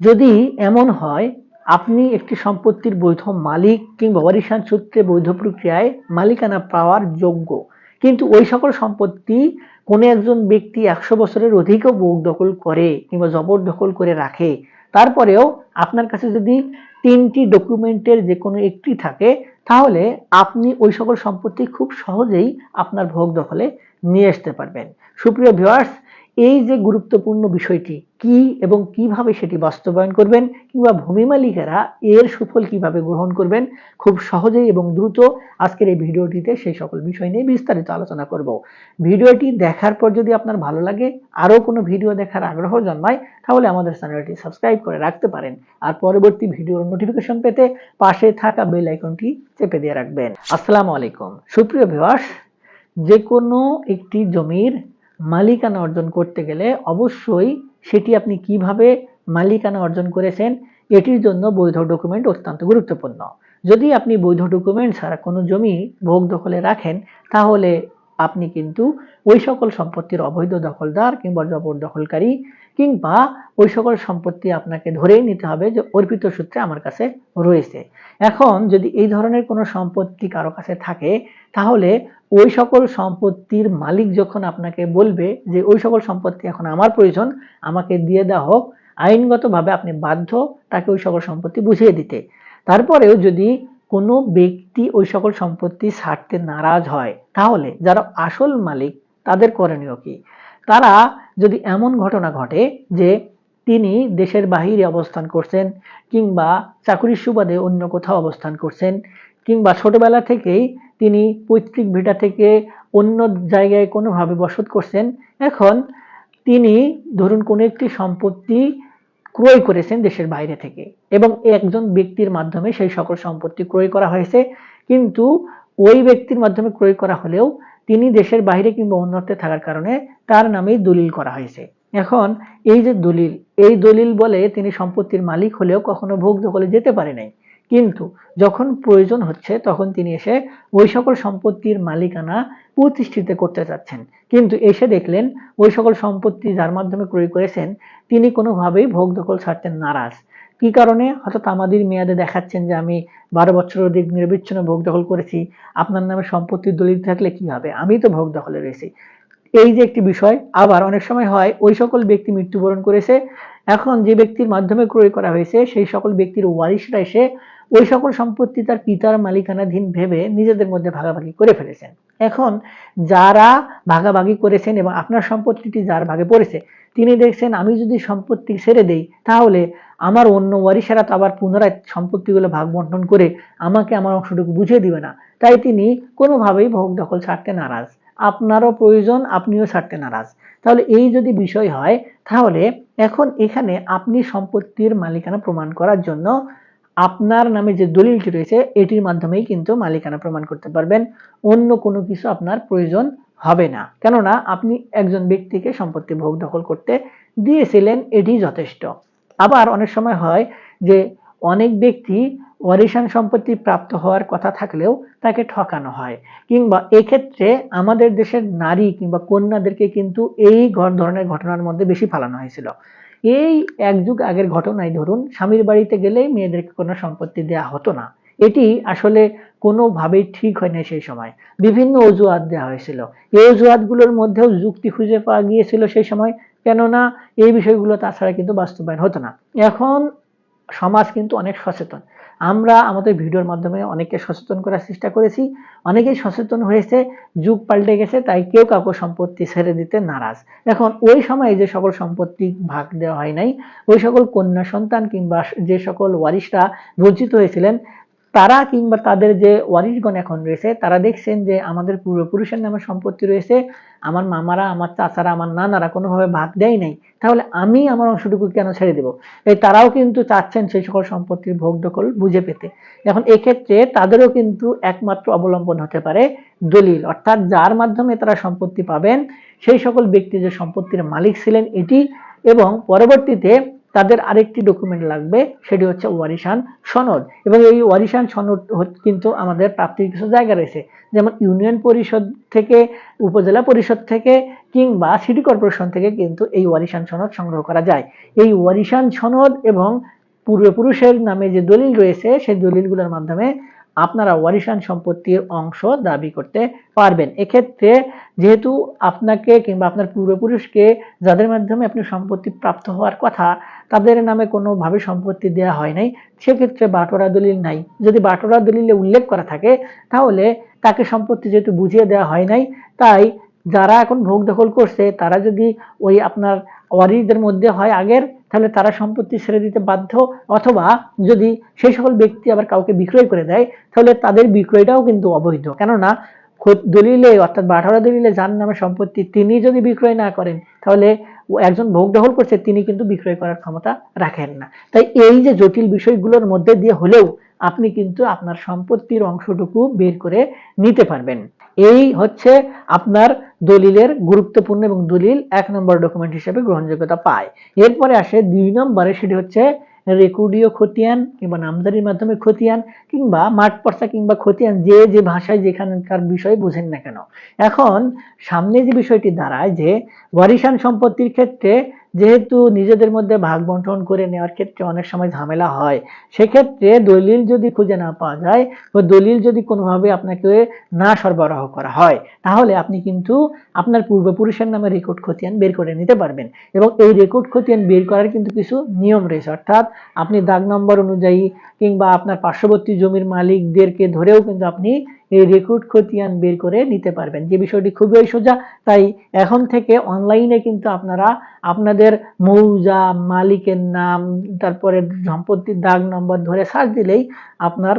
যদি এমন হয়, আপনি একটি সম্পত্তির বৈধ মালিক কিংবা ওয়ারিশান সূত্রে বৈধ প্রক্রিয়ায় মালিকানা পাওয়ার যোগ্য। কিন্তু ওই সকল সম্পত্তি কোনো একজন ব্যক্তি একশো বছরের অধিকও ভোগ দখল করে কিংবা জবরদখল করে রাখে। তারপরেও আপনার কাছে যদি তিনটি ডকুমেন্টের যে কোনো একটি থাকে, তাহলে আপনি ওই সকল সম্পত্তি খুব সহজেই আপনার ভোগ দখলে নিয়ে আসতে পারবেন। সুপ্রিয় ভিউয়ার্স এই যে গুরুত্বপূর্ণ বিষয়টি, কি এবং কীভাবে সেটি বাস্তবায়ন করবেন কিংবা ভূমি মালিকেরা এর সুফল কীভাবে গ্রহণ করবেন, খুব সহজেই এবং দ্রুত আজকের এই ভিডিওটিতে সেই সকল বিষয় নিয়ে বিস্তারিত আলোচনা করব। ভিডিওটি দেখার পর যদি আপনার ভালো লাগে, আরও কোনো ভিডিও দেখার আগ্রহ জন্মায়, তাহলে আমাদের চ্যানেলটি সাবস্ক্রাইব করে রাখতে পারেন। আর পরবর্তী ভিডিওর নোটিফিকেশন পেতে পাশে থাকা বেল আইকনটি চেপে দিয়ে রাখবেন। আসসালামু আলাইকুম। সুপ্রিয় ভিউয়ার্স যে কোনো একটি জমির মালিকানা অর্জন করতে গেলে অবশ্যই সেটি আপনি কীভাবে মালিকানা অর্জন করেছেন, এটির জন্য বৈধ ডকুমেন্ট অত্যন্ত গুরুত্বপূর্ণ। যদি আপনি বৈধ ডকুমেন্ট ছাড়া কোনো জমি ভোগ দখলে রাখেন, তাহলে আপনি কিন্তু ওই সকল সম্পত্তির অবৈধ দখলদার কিংবা জবরদখলকারী কিংবা ওই সকল সম্পত্তি আপনাকে ধরেই নিতে হবে যে অর্পিত সূত্রে আমার কাছে রয়েছে। এখন যদি এই ধরনের কোনো সম্পত্তি কারও কাছে থাকে, তাহলে ওই সকল সম্পত্তির মালিক যখন আপনাকে বলবে যে ওই সকল সম্পত্তি এখন আমার প্রয়োজন, আমাকে দিয়ে দেওয়া হোক, আইনগতভাবে আপনি বাধ্য তাকে ওই সকল সম্পত্তি বুঝিয়ে দিতে। তারপরেও যদি কোনো ব্যক্তি ওই সকল সম্পত্তি ছাড়তে নারাজ হয়, তাহলে যারা আসল মালিক তাদের করণীয় কি? তারা যদি এমন ঘটনা ঘটে যে তিনি দেশের বাহিরে অবস্থান করছেন কিংবা চাকুরির সুবাদে অন্য কোথাও অবস্থান করছেন কিংবা ছোটবেলা থেকেই তিনি পৈতৃক ভিটা থেকে অন্য জায়গায় কোনোভাবে বসত করছেন, এখন তিনি ধরুন কোনো একটি সম্পত্তি ক্রয় করেছেন দেশের বাইরে থেকে এবং একজন ব্যক্তির মাধ্যমে সেই সকল সম্পত্তি ক্রয় করা হয়েছে। কিন্তু ওই ব্যক্তির মাধ্যমে ক্রয় করা হলেও তিনি দেশের বাইরে কিংবা অন্যত্রে থাকার কারণে তার নামেই দলিল করা হয়েছে। এখন এই যে দলিল, এই দলিল বলে তিনি সম্পত্তির মালিক হলেও কখনো ভোগ হলে যেতে পারে নাই। কিন্তু যখন প্রয়োজন হচ্ছে তখন তিনি এসে ওই সকল সম্পত্তির মালিকানা প্রতিষ্ঠিত করতে চাচ্ছেন। কিন্তু এসে দেখলেন ওই সকল সম্পত্তি যার মাধ্যমে ক্রয় করেছেন, তিনি কোনোভাবেই ভোগ দখল ছাড়তে নারাজ। কি কারণে? হঠাৎ আমাদের মেয়াদে দেখাচ্ছেন যে আমি বারো বছর অধিক নিরবিচ্ছিন্ন ভোগ দখল করেছি, আপনার নামে সম্পত্তির দলিল থাকলে কি হবে? আমি তো ভোগ দখলে রয়েছি। এই যে একটি বিষয়, আবার অনেক সময় হয় ওই সকল ব্যক্তি মৃত্যুবরণ করেছে, এখন যে ব্যক্তির মাধ্যমে ক্রয় করা হয়েছে সেই সকল ব্যক্তির ওয়ারিশরা এসে ওই সকল সম্পত্তি তার পিতার মালিকানাধীন ভেবে নিজেদের মধ্যে ভাগাভাগি করে ফেলেছেন। এখন যারা ভাগাভাগি করেছেন এবং আপনার সম্পত্তিটি যার ভাগে পড়েছে, তিনি দেখছেন, আমি যদি সম্পত্তি ছেড়ে দেই, তাহলে আমার অন্য ওয়ারিশেরা তো আবার পুনরায় সম্পত্তিগুলো ভাগ বন্টন করে আমাকে আমার অংশটুকু বুঝিয়ে দিবে না। তাই তিনি কোনোভাবেই ভোগ দখল ছাড়তে নারাজ। আপনারও প্রয়োজন, আপনিও ছাড়তে নারাজ। তাহলে এই যদি বিষয় হয়, তাহলে এখন এখানে আপনি সম্পত্তির মালিকানা প্রমাণ করার জন্য আপনার নামে যে দলিলটি রয়েছে, এটির মাধ্যমেই কিন্তু মালিকানা প্রমাণ করতে পারবেন। অন্য কোনো কিছু আপনার প্রয়োজন হবে না। কেননা, আপনি একজন ব্যক্তিকে সম্পত্তি ভোগ দখল করতে দিয়েছিলেন, এটি যথেষ্ট। আবার অনেক সময় হয় যে অনেক ব্যক্তি ওয়ারিশান সম্পত্তি প্রাপ্ত হওয়ার কথা থাকলেও তাকে ঠকানো হয়। কিংবা এক্ষেত্রে আমাদের দেশের নারী কিংবা কন্যাদেরকে কিন্তু এই ধরনের ঘটনার মধ্যে বেশি ফালানো হয়েছিল। এই এক যুগ আগের ঘটনায় ধরুন, স্বামীর বাড়িতে গেলেই মেয়েদেরকে কোনো সম্পত্তি দেয়া হতো না। এটি আসলে কোনোভাবেই ঠিক হয় না সেই সময়। বিভিন্ন অজুহাত দেওয়া হয়েছিল। এই অজুহাতগুলোর মধ্যেও যুক্তি খুঁজে পাওয়া গিয়েছিল সেই সময়। কেননা, এই বিষয়গুলো তাছাড়া কিন্তু বাস্তবায়ন হতো না। এখন সমাজ কিন্তু অনেক সচেতন। আমরা আমাদের ভিডিওর মাধ্যমে অনেককে সচেতন করার চেষ্টা করেছি। অনেকেই সচেতন হয়েছে, যুগ পাল্টে গেছে, তাই কেউ কাউকে সম্পত্তি ছেড়ে দিতে নারাজ। এখন ওই সময়ে যে সকল সম্পত্তি ভাগ দেওয়া হয় নাই, ওই সকল কন্যা সন্তান কিংবা যে সকল ওয়ারিশরা বঞ্চিত হয়েছিলেন তারা কিংবা তাদের যে ওয়ারিশগণ এখন রয়েছে, তারা দেখছেন যে আমাদের পূর্বপুরুষের নামে সম্পত্তি রয়েছে, আমার মামারা, আমার চাচারা, আমার নানারা কোনোভাবে ভাগ দেয় নাই। তাহলে আমি আমার অংশটুকু কেন ছেড়ে দেব? এই তারাও কিন্তু চাচ্ছেন সেই সকল সম্পত্তির ভোগ দখল বুঝে পেতে। এখন এক্ষেত্রে তাদেরও কিন্তু একমাত্র অবলম্বন হতে পারে দলিল। অর্থাৎ যার মাধ্যমে তারা সম্পত্তি পাবেন, সেই সকল ব্যক্তি যে সম্পত্তির মালিক ছিলেন এটি, এবং পরবর্তীতে তাদের আরেকটি ডকুমেন্ট লাগবে, সেটি হচ্ছে ওয়ারিশান সনদ। এবং এই ওয়ারিশান সনদ কিন্তু আমাদের প্রাপ্তির কিছু জায়গা রয়েছে। যেমন ইউনিয়ন পরিষদ থেকে, উপজেলা পরিষদ থেকে, কিংবা সিটি কর্পোরেশন থেকে কিন্তু এই ওয়ারিশান সনদ সংগ্রহ করা যায়। এই ওয়ারিশান সনদ এবং পূর্বপুরুষের নামে যে দলিল রয়েছে, সেই দলিলগুলোর মাধ্যমে আপনারা ওয়ারিশান সম্পত্তির অংশ দাবি করতে পারবেন। এক্ষেত্রে যেহেতু আপনাকে কিংবা আপনার পূর্বপুরুষকে, যাদের মাধ্যমে আপনি সম্পত্তি প্রাপ্ত হওয়ার কথা তাদের নামে কোনোভাবে সম্পত্তি দেওয়া হয় নাই। সেক্ষেত্রে বাটোরা দলিল নাই। যদি বাটোরা দলিলে উল্লেখ করা থাকে, তাহলে তাকে সম্পত্তি যেহেতু বুঝিয়ে দেওয়া হয় নাই, তাই যারা এখন ভোগ দখল করছে, তারা যদি ওই আপনার ওয়ারিদের মধ্যে হয় আগের, তাহলে তারা সম্পত্তি ছেড়ে দিতে বাধ্য। অথবা যদি সেই সকল ব্যক্তি আবার কাউকে বিক্রয় করে দেয়, তাহলে তাদের বিক্রয়টাও কিন্তু অবৈধ। কেননা দলিলে, অর্থাৎ বাঠারা দলিলে যার নামে সম্পত্তি তিনি যদি বিক্রয় না করেন, তাহলে একজন ভোগ দখল করছে, তিনি কিন্তু বিক্রয় করার ক্ষমতা রাখেন না। তাই এই যে জটিল বিষয়গুলোর মধ্যে দিয়ে হলেও আপনি কিন্তু আপনার সম্পত্তির অংশটুকু বের করে নিতে পারবেন। এই হচ্ছে আপনার দলিলের গুরুত্বপূর্ণ এবং দলিল এক নম্বর ডকুমেন্ট হিসেবে গ্রহণযোগ্যতা পায়। এরপরে আসে দুই নম্বরে, সেটি হচ্ছে রেকর্ডীয় খতিয়ান কিংবা নামদারির মাধ্যমে খতিয়ান কিংবা মাঠ পর্চা কিংবা খতিয়ান, যে যে ভাষায় যেখানকার বিষয় বোঝেন না কেন। এখন সামনে যে বিষয়টি দাঁড়ায় যে ওয়ারিশান সম্পত্তির ক্ষেত্রে যেহেতু নিজেদের মধ্যে ভাগ বন্টন করে নেওয়ার ক্ষেত্রে অনেক সময় ঝামেলা হয়, সেক্ষেত্রে দলিল যদি খুঁজে না পাওয়া যায় বা দলিল যদি কোনোভাবে আপনাকে না সরবরাহ করা হয়, তাহলে আপনি কিন্তু আপনার পূর্বপুরুষের নামে রেকর্ড খতিয়ান বের করে নিতে পারবেন এবং এই রেকর্ড খতিয়ান বের করার কিন্তু কিছু নিয়ম রয়েছে। অর্থাৎ আপনি দাগ নম্বর অনুযায়ী কিংবা আপনার পার্শ্ববর্তী জমির মালিকদেরকে ধরেও কিন্তু আপনি এই রেকর্ড খতিয়ান বের করে নিতে পারবেন। যে বিষয়টি খুবই সোজা, তাই এখন থেকে অনলাইনে কিন্তু আপনারা আপনাদের মৌজা, মালিকের নাম, তারপরে সম্পত্তির দাগ নম্বর ধরে সার্চ দিলেই আপনার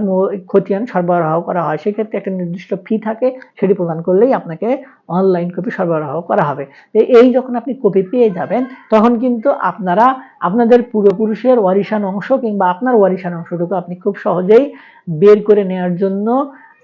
খতিয়ান সরবরাহ করা হয়। সেক্ষেত্রে একটা নির্দিষ্ট ফি থাকে, সেটি প্রদান করলেই আপনাকে অনলাইন কপি সরবরাহ করা হবে। এই যখন আপনি কপি পেয়ে যাবেন, তখন কিন্তু আপনারা, আপনাদের পূর্বপুরুষের ওয়ারিশান অংশ কিংবা আপনার ওয়ারিশান অংশটুকু আপনি খুব সহজেই বের করে নেওয়ার জন্য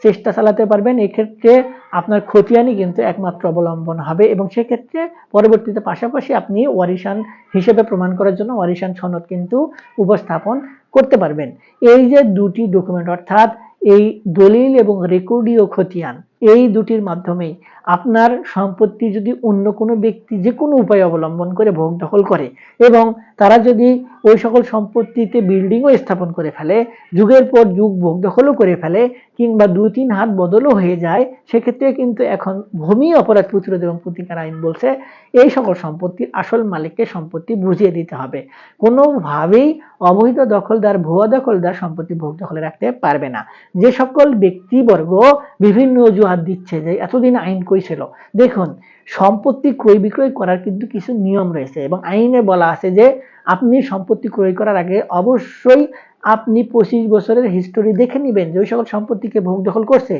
চেষ্টা চালাতে পারবেন, এক্ষেত্রে আপনার খতিয়ানই কিন্তু একমাত্র অবলম্বন হবে এবং সেক্ষেত্রে পরবর্তীতে পাশাপাশি আপনি ওয়ারিশান হিসেবে প্রমাণ করার জন্য ওয়ারিশান সনদ কিন্তু উপস্থাপন করতে পারবেন। এই যে দুটি ডকুমেন্ট অর্থাৎ এই দলিল এবং রেকর্ডীয় খতিয়ান এই দুটির মাধ্যমেই আপনার সম্পত্তি যদি অন্য কোনো ব্যক্তি যে কোনো উপায় অবলম্বন করে ভোগ দখল করে এবং তারা যদি ওই সকল সম্পত্তিতে বিল্ডিংও স্থাপন করে ফেলে, যুগের পর যুগ ভোগ দখলও করে ফেলে কিংবা দুই তিন হাত বদলও হয়ে যায়, সেক্ষেত্রে কিন্তু এখন ভূমি অপরাধ প্রতিরোধ এবং প্রতিকার আইন বলছে এই সকল সম্পত্তির আসল মালিককে সম্পত্তি বুঝিয়ে দিতে হবে। কোনোভাবেই অবৈধ দখলদার, ভুয়া দখলদার সম্পত্তি ভোগ দখলে রাখতে পারবে না। যে সকল ব্যক্তিবর্গ বিভিন্ন অজুহাত দিচ্ছে যে এতদিন আইন কই ছিল? দেখুন, সম্পত্তি ক্রয় বিক্রয় করার কিন্তু কিছু নিয়ম রয়েছে এবং আইনে বলা আছে যে আপনি সম্পত্তি ক্রয় করার আগে অবশ্যই আপনি পঁচিশ বছরের হিস্টোরি দেখে নেবেন যে ওই সকল সম্পত্তিকে ভোগ দখল করছে।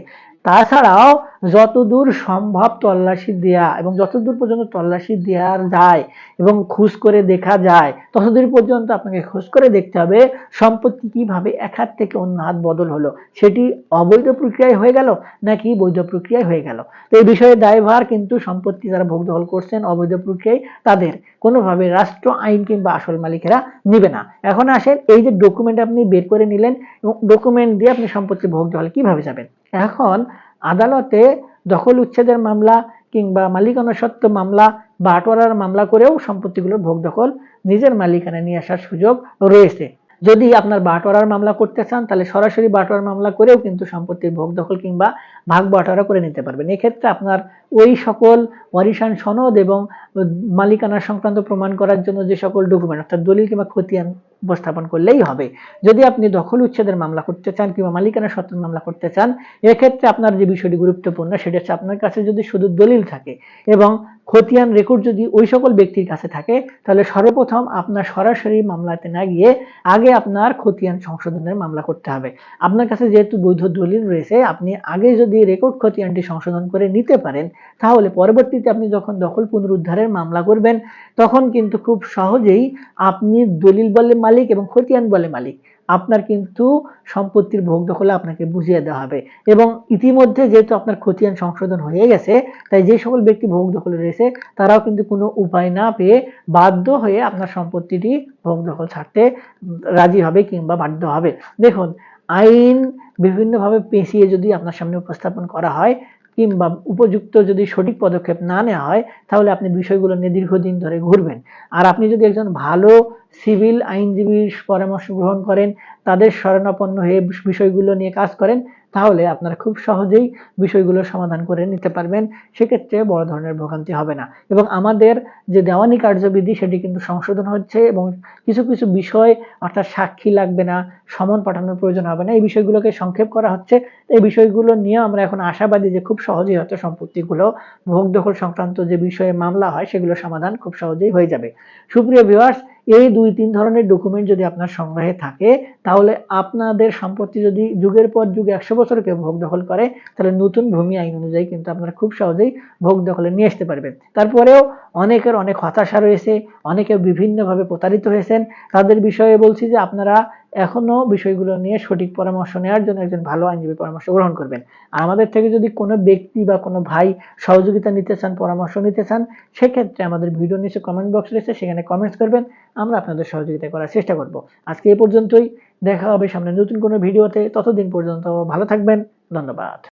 তাছাড়াও যতদূর সম্ভব তল্লাশি দেয়া এবং যতদূর পর্যন্ত তল্লাশি দেওয়া যায় এবং খোঁজ করে দেখা যায়, ততদূর পর্যন্ত আপনাকে খোঁজ করে দেখতে হবে সম্পত্তি কীভাবে এক হাত থেকে অন্য হাত বদল হলো। সেটি অবৈধ প্রক্রিয়ায় হয়ে গেল নাকি বৈধ প্রক্রিয়ায় হয়ে গেল? তো এই বিষয়ে দায়ভার কিন্তু সম্পত্তি যারা ভোগ দখল করছেন অবৈধ প্রক্রিয়ায়, তাদের কোনোভাবে রাষ্ট্র আইন কিংবা আসল মালিকেরা নিবে না। এখন আসেন এই যে ডকুমেন্ট আপনি বের করে নিলেন এবং ডকুমেন্ট দিয়ে আপনি সম্পত্তি ভোগ দখল কীভাবে যাবেন? এখন আদালতে দখল উচ্ছেদের মামলা কিংবা মালিকানা সত্ত্ব মামলা বা বাটোয়ারার মামলা করেও সম্পত্তিগুলোর ভোগ দখল নিজের মালিকানা নিয়ে আসার সুযোগ রয়েছে। যদি আপনার বাটোয়ারার মামলা করতে চান, তাহলে সরাসরি বাটোয়ার মামলা করেও কিন্তু সম্পত্তির ভোগ দখল কিংবা ভাগ বাটোয়ারা করে নিতে পারবেন। এক্ষেত্রে আপনার ওই সকল ওয়ারিশান সনদ এবং মালিকানা সংক্রান্ত প্রমাণ করার জন্য যে সকল ডকুমেন্ট, অর্থাৎ দলিল কিংবা খতিয়ান উপস্থাপন করলেই হবে। যদি আপনি দখল উচ্ছেদের মামলা করতে চান কিংবা মালিকানা সত্ত্বের মামলা করতে চান, এক্ষেত্রে আপনার যে বিষয়টি গুরুত্বপূর্ণ সেটা হচ্ছে আপনার কাছে যদি শুধু দলিল থাকে এবং খতিয়ান রেকর্ড যদি ওই সকল ব্যক্তির কাছে থাকে, তাহলে সর্বপ্রথম আপনার সরাসরি মামলাতে না গিয়ে আগে আপনার খতিয়ান সংশোধনের মামলা করতে হবে। আপনার কাছে যেহেতু বৈধ দলিল রয়েছে, আপনি আগে যদি রেকর্ড খতিয়ানটি সংশোধন করে নিতে পারেন, তাহলে পরবর্তীতে আপনি যখন দখল পুনরুদ্ধারের মামলা করবেন, তখন কিন্তু খুব সহজেই আপনি দলিল বলে মালিক এবং খতিয়ান বলে মালিক। আপনার কিন্তু সম্পত্তির ভোগ দখলে আপনাকে বুঝিয়ে দেওয়া হবে। এবং ইতিমধ্যে যেহেতু আপনার খতিয়ান সংশোধন হয়ে গেছে, তাই যে সকল ব্যক্তি ভোগ দখলে রয়েছে, তারাও কিন্তু কোনো উপায় না পেয়ে বাধ্য হয়ে আপনার সম্পত্তিটি ভোগ দখল ছাড়তে রাজি হবে কিংবা বাধ্য হবে। দেখুন, আইন বিভিন্নভাবে পেঁচিয়ে যদি আপনার সামনে উপস্থাপন করা হয়, কিংবা উপযুক্ত যদি সঠিক পদক্ষেপ না নেওয়া হয়, তাহলে আপনি বিষয়গুলো নিয়ে দীর্ঘদিন ধরে ঘুরবেন। আর আপনি যদি একজন ভালো সিভিল আইনজীবীর পরামর্শ গ্রহণ করেন, তাদের শরণাপন্ন হয়ে বিষয়গুলো নিয়ে কাজ করেন, তাহলে আপনারা খুব সহজেই বিষয়গুলো সমাধান করে নিতে পারবেন। সেক্ষেত্রে বড় ধরনের ভোগান্তি হবে না। এবং আমাদের যে দেওয়ানি কার্যবিধি, সেটি কিন্তু সংশোধন হচ্ছে এবং কিছু কিছু বিষয় অর্থাৎ সাক্ষী লাগবে না, সমন পাঠানোর প্রয়োজন হবে না। এই বিষয়গুলোকে সংক্ষেপ করা হচ্ছে। এই বিষয়গুলো নিয়ে আমরা এখন আশাবাদী যে খুব সহজেই হয়তো সম্পত্তিগুলো ভোগ দখল সংক্রান্ত যে বিষয়ে মামলা হয়, সেগুলো সমাধান খুব সহজেই হয়ে যাবে। সুপ্রিয় ভিউয়ার্স এই দুই তিন ধরনের ডকুমেন্ট যদি আপনার সংগ্রহে থাকে, তাহলে আপনাদের সম্পত্তি যদি যুগের পর যুগে একশো বছর কেউ ভোগ দখল করে, তাহলে নতুন ভূমি আইন অনুযায়ী কিন্তু আপনারা খুব সহজেই ভোগ দখলে নিয়ে আসতে পারবেন। তারপরেও অনেকের অনেক হতাশা রয়েছে অনেকে বিভিন্নভাবে প্রতারিত হয়েছেন। তাদের বিষয়ে বলছি যে আপনারা এখনও বিষয়গুলো নিয়ে সঠিক পরামর্শ নেওয়ার জন্য একজন ভালো আইনজীবী পরামর্শ গ্রহণ করবেন। আমাদের থেকে যদি কোনো ব্যক্তি বা কোনো ভাই সহযোগিতা নিতে চান, পরামর্শ নিতে চান, সেক্ষেত্রে আমাদের ভিডিও নিচে কমেন্ট বক্স রয়েছে, সেখানে কমেন্টস করবেন। আমরা আপনাদের সহযোগিতা করার চেষ্টা করব। আজকে এই পর্যন্তই। দেখা হবে সামনে নতুন কোনো ভিডিওতে। ততদিন পর্যন্ত ভালো থাকবেন। ধন্যবাদ।